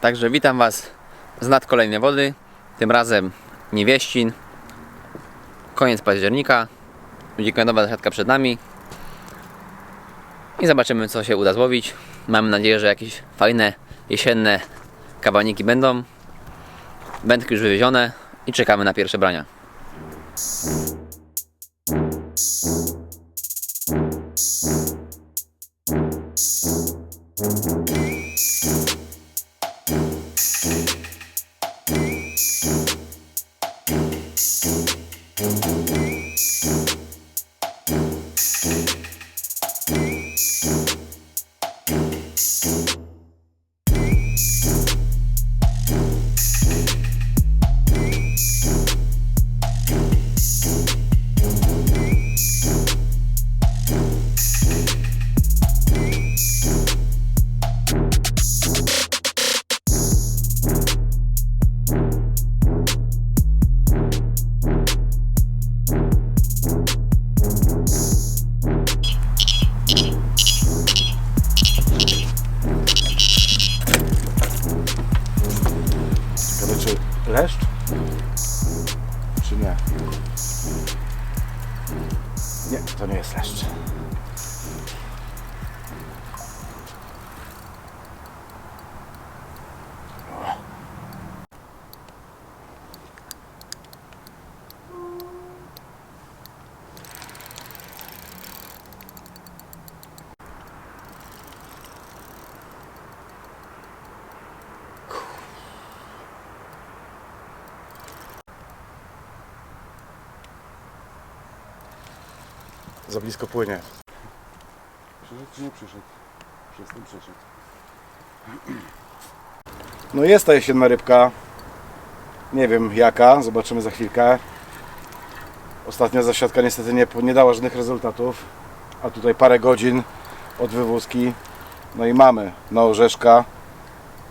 Także witam Was z nad kolejnej wody. Tym razem Niewieścin. Koniec października. Weekendowa siatka przed nami. I zobaczymy co się uda złowić. Mamy nadzieję, że jakieś fajne jesienne kabaniki będą. Wędki już wywiezione i czekamy na pierwsze brania. Yeah. Za blisko płynie. Przyszedł czy nie przyszedł? Przeszedł. No jest ta jesienna rybka. Nie wiem jaka, zobaczymy za chwilkę. Ostatnia zasiadka niestety nie, nie dała żadnych rezultatów. A tutaj parę godzin od wywózki. No i mamy na orzeszka,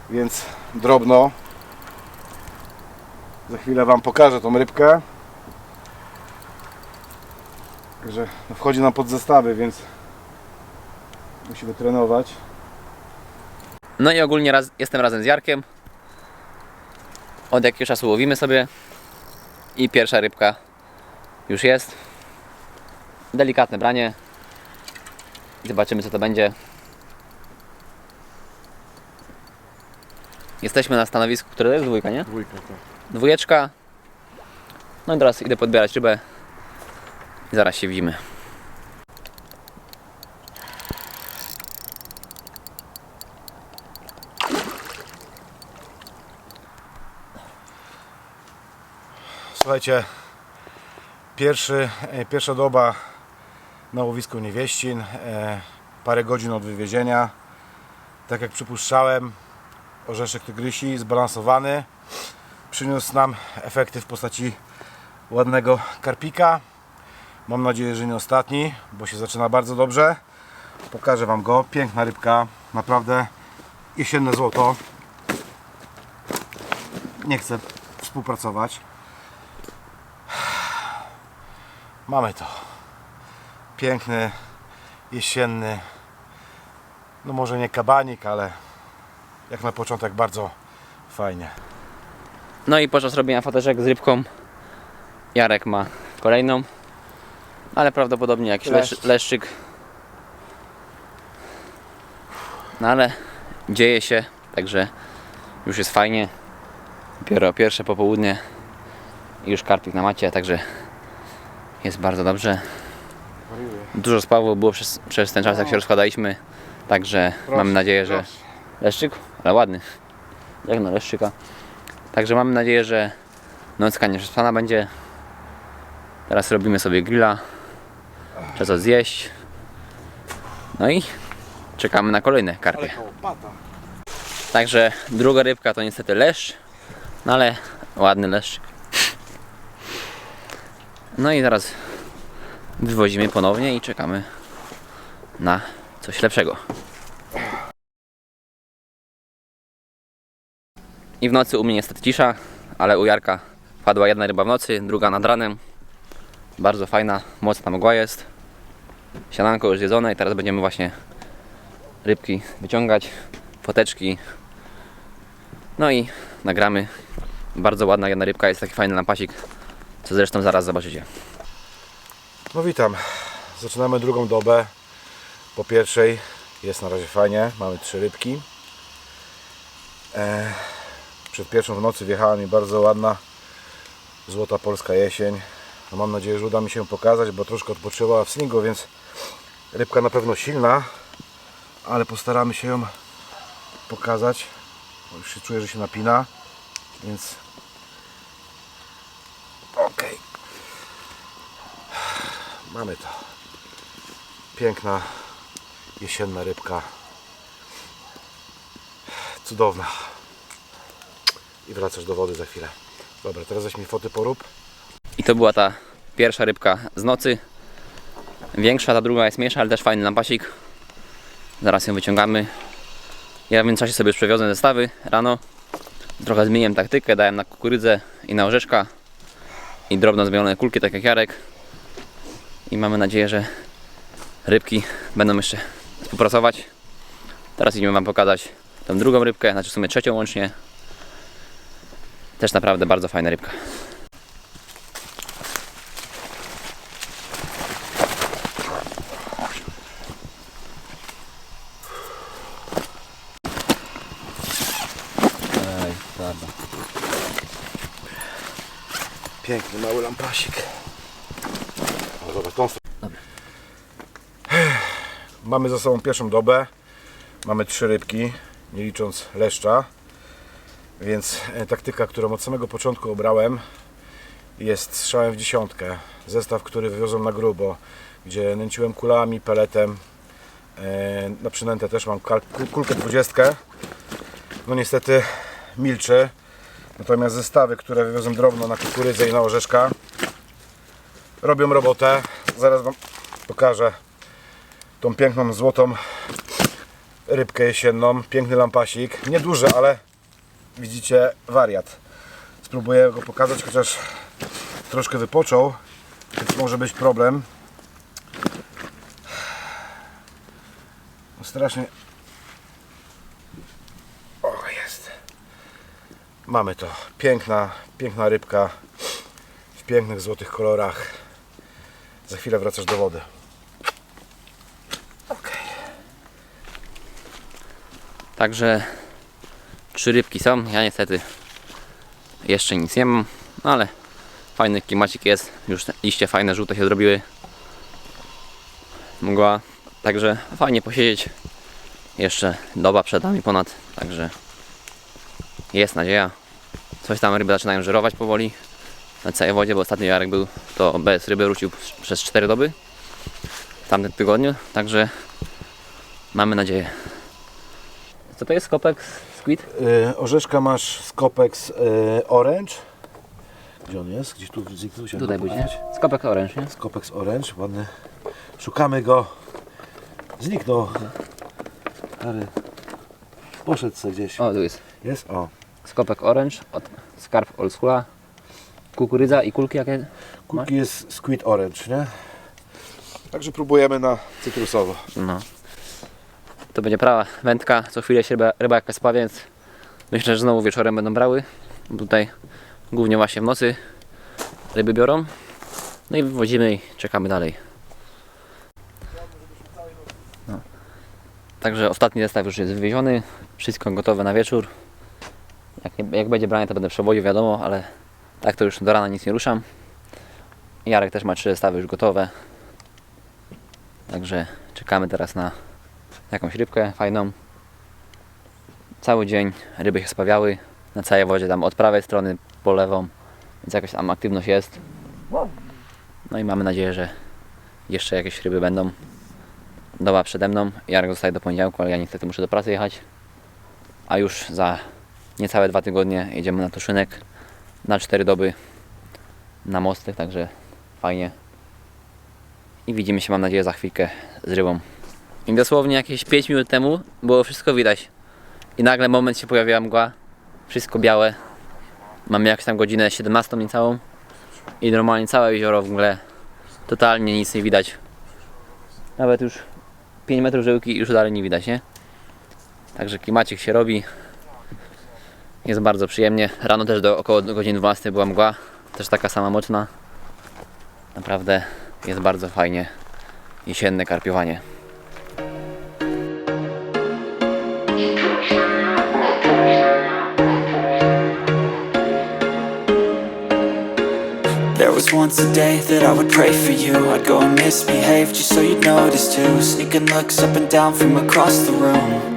więc drobno. Za chwilę Wam pokażę tą rybkę. Także wchodzi nam pod zestawy, więc musimy trenować. No i ogólnie raz, jestem razem z Jarkiem. Od jakiegoś czasu łowimy sobie. I pierwsza rybka już jest. Delikatne branie. Zobaczymy co to będzie. Jesteśmy na stanowisku, które to jest dwójka, nie? Dwójka, tak. Dwójeczka. No i teraz idę podbierać rybę. Zaraz się widzimy. Słuchajcie, pierwszy, e, pierwsza doba na łowisku Niewieścin, e, parę godzin od wywiezienia. Tak jak przypuszczałem, orzeszek tygrysi zbalansowany. Przyniósł nam efekty w postaci ładnego karpika. Mam nadzieję, że nie ostatni, bo się zaczyna bardzo dobrze. Pokażę Wam go. Piękna rybka, naprawdę jesienne złoto. Nie chcę współpracować. Mamy to. Piękny, jesienny, no może nie kabanik, ale jak na początek bardzo fajnie. No i podczas robienia foteczek z rybką Jarek ma kolejną. Ale prawdopodobnie jakiś Leszcz. leszcz. leszczyk. No ale dzieje się, także już jest fajnie. Dopiero pierwsze popołudnie i już karpik na macie, także jest bardzo dobrze. Dużo spawu było przez, przez ten czas jak się rozkładaliśmy, także Proszę, mamy nadzieję, że proszę. Leszczyk, ale ładny. Jak na leszczyka. Także mamy nadzieję, że nocka nieprzespana będzie. Teraz robimy sobie grilla. Trzeba coś zjeść. No i czekamy na kolejne karpie. Także druga rybka to niestety leszcz. No ale ładny leszczyk. No i zaraz wywozimy ponownie i czekamy na coś lepszego. I w nocy u mnie niestety cisza, ale u Jarka padła jedna ryba w nocy, druga nad ranem. Bardzo fajna, mocna mgła jest. Siananko już zjedzone i teraz będziemy właśnie rybki wyciągać, foteczki No i nagramy. Bardzo ładna jedna rybka, jest taki fajny lampasik, co zresztą zaraz zobaczycie. No witam. Zaczynamy drugą dobę. Po pierwszej jest na razie fajnie. Mamy trzy rybki. E, przed pierwszą w nocy wjechała mi bardzo ładna złota polska jesień. No mam nadzieję, że uda mi się pokazać, bo troszkę odpoczęła w slingu, więc rybka na pewno silna, ale postaramy się ją pokazać. Już się czuję, że się napina, więc okej. Mamy to. Piękna jesienna rybka. Cudowna. I wracasz do wody za chwilę. Dobra, teraz weź mi foty porób. To była ta pierwsza rybka z nocy. Większa, ta druga jest mniejsza, ale też fajny lampasik. Zaraz ją wyciągamy. Ja w międzyczasie sobie już przewiozłem zestawy rano. Trochę zmieniłem taktykę, dałem na kukurydzę i na orzeszka. I drobno zmielone kulki, tak jak Jarek. I mamy nadzieję, że rybki będą jeszcze współpracować. Teraz idziemy Wam pokazać tą drugą rybkę, znaczy w sumie trzecią łącznie. Też naprawdę bardzo fajna rybka. Prawda. Piękny mały lampasik. O, zobacz, tą stronę. Mamy za sobą pierwszą dobę. Mamy trzy rybki, nie licząc leszcza. Więc e, taktyka, którą od samego początku obrałem jest strzałem w dziesiątkę. Zestaw, który wywiozłem na grubo, gdzie nęciłem kulami, peletem. E, Na przynętę też mam kulkę dwudziestkę. No niestety milczy. Natomiast zestawy, które wywiozłem drobno na kukurydzę i na orzeszka robią robotę. Zaraz Wam pokażę tą piękną, złotą rybkę jesienną. Piękny lampasik. Nieduży, ale widzicie wariat. Spróbuję go pokazać, chociaż troszkę wypoczął, więc może być problem. No strasznie... O, jest. Mamy to. Piękna, piękna rybka w pięknych złotych kolorach. Za chwilę wracasz do wody. Okej. Także trzy rybki są. Ja niestety jeszcze nic nie mam, no ale fajny klimacik jest. Już liście fajne, żółte się zrobiły. Mgła. Także fajnie posiedzieć. Jeszcze doba przed nami ponad. Także jest nadzieja. Coś tam ryby zaczynają żerować powoli na całej wodzie, bo ostatnio Jarek był to bez ryby wrócił przez 4 doby w tamtym tygodniu. Także mamy nadzieję. Co to jest kopek squid? Yy, orzeszka masz Scopex yy, Orange. Gdzie on jest? Gdzieś tu zniknął się. Tutaj będzie. Skopek orange, nie? Scopex Orange, ładny. Szukamy go. Zniknął. Poszedł sobie gdzieś. O, tu jest. Jest? O. Skopek orange od Skarb Old Schoola. Kukurydza i kulki jakie? Kulki jest Squid Orange, nie? Także próbujemy na cytrusowo. No. To będzie prawa wędka. Co chwilę się ryba, ryba jakaś spa, więc myślę, że znowu wieczorem będą brały. Tutaj głównie właśnie w nocy ryby biorą. No i wywodzimy i czekamy dalej. No. Także ostatni zestaw już jest wywieziony. Wszystko gotowe na wieczór. Jak, nie, jak będzie branie to będę przewoził wiadomo, ale tak to już do rana nic nie ruszam. Jarek też ma trzy zestawy już gotowe. Także czekamy teraz na jakąś rybkę fajną. Cały dzień ryby się spawiały na całej wodzie, tam od prawej strony po lewą, więc jakaś tam aktywność jest. No i mamy nadzieję, że jeszcze jakieś ryby będą. Doba przede mną, Jarek zostaje do poniedziałku, ale ja niestety muszę do pracy jechać. A już za niecałe dwa tygodnie jedziemy na Tuszynek na cztery doby na mosty, także fajnie. I widzimy się, mam nadzieję, za chwilkę z rybą. I dosłownie jakieś 5 minut temu było wszystko widać. I nagle moment się pojawiła mgła. Wszystko białe. Mamy jakąś tam godzinę 17 niecałą. I normalnie całe jezioro w mgle. Totalnie nic nie widać. Nawet już 5 metrów żyłki już dalej nie widać, nie? Także klimacik się robi. Jest bardzo przyjemnie. Rano też do około godziny 12 była mgła. Też taka sama mocna. Naprawdę jest bardzo fajnie. Jesienne karpiowanie. There was once a day that I would pray for you I'd go and misbehave just so you'd notice too Sneaking looks up and down from across the room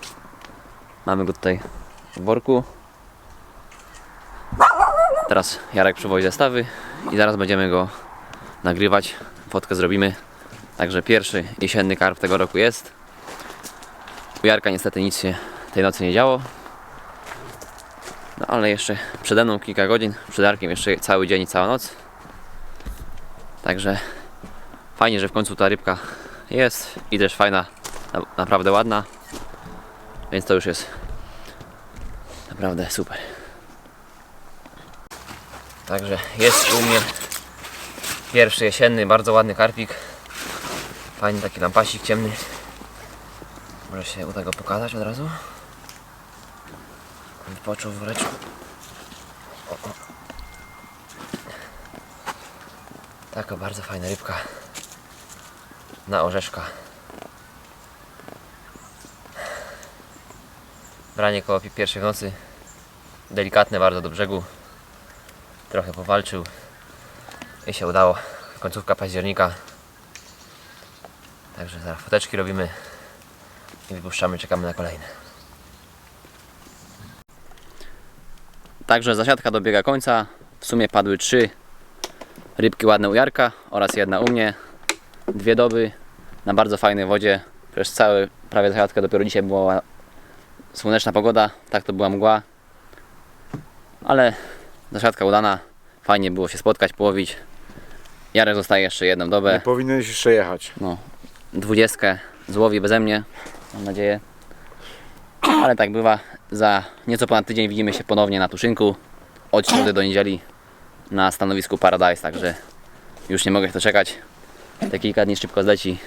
Mamy go tutaj w worku. Teraz Jarek przywozi zestawy i zaraz będziemy go nagrywać. Fotkę zrobimy. Także pierwszy jesienny karp tego roku jest. U Jarka niestety nic się tej nocy nie działo. No ale jeszcze przede mną kilka godzin, przed Jarkiem jeszcze cały dzień i cała noc. Także Fajnie, że w końcu ta rybka jest i też fajna, na- naprawdę ładna. Więc to już jest naprawdę super. Także jest u mnie pierwszy jesienny, bardzo ładny karpik. Fajny taki lampasik ciemny. Może się uda go pokazać od razu. Wypoczął w woreczku. Taka bardzo fajna rybka na orzeszka. Branie koło pi- pierwszej w nocy. Delikatne bardzo do brzegu. Trochę powalczył. I się udało. Końcówka października. Także zaraz foteczki robimy. I wypuszczamy, czekamy na kolejne. Także zasiadka dobiega końca. W sumie padły trzy rybki ładne u Jarka oraz jedna u mnie dwie doby na bardzo fajnej wodzie. Przez cały prawie zasiadkę dopiero dzisiaj była słoneczna pogoda, tak to była mgła. Ale zasiadka udana, fajnie było się spotkać, połowić. Jarek zostaje jeszcze jedną Nie dobę, powinieneś jeszcze jechać. no, dwudziestkę złowi beze mnie, mam nadzieję. Ale tak bywa, za nieco ponad tydzień widzimy się ponownie na Tuszynku, od środy do niedzieli na stanowisku Paradise, także już nie mogę się doczekać. Te kilka dni szybko zleci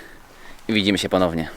i widzimy się ponownie.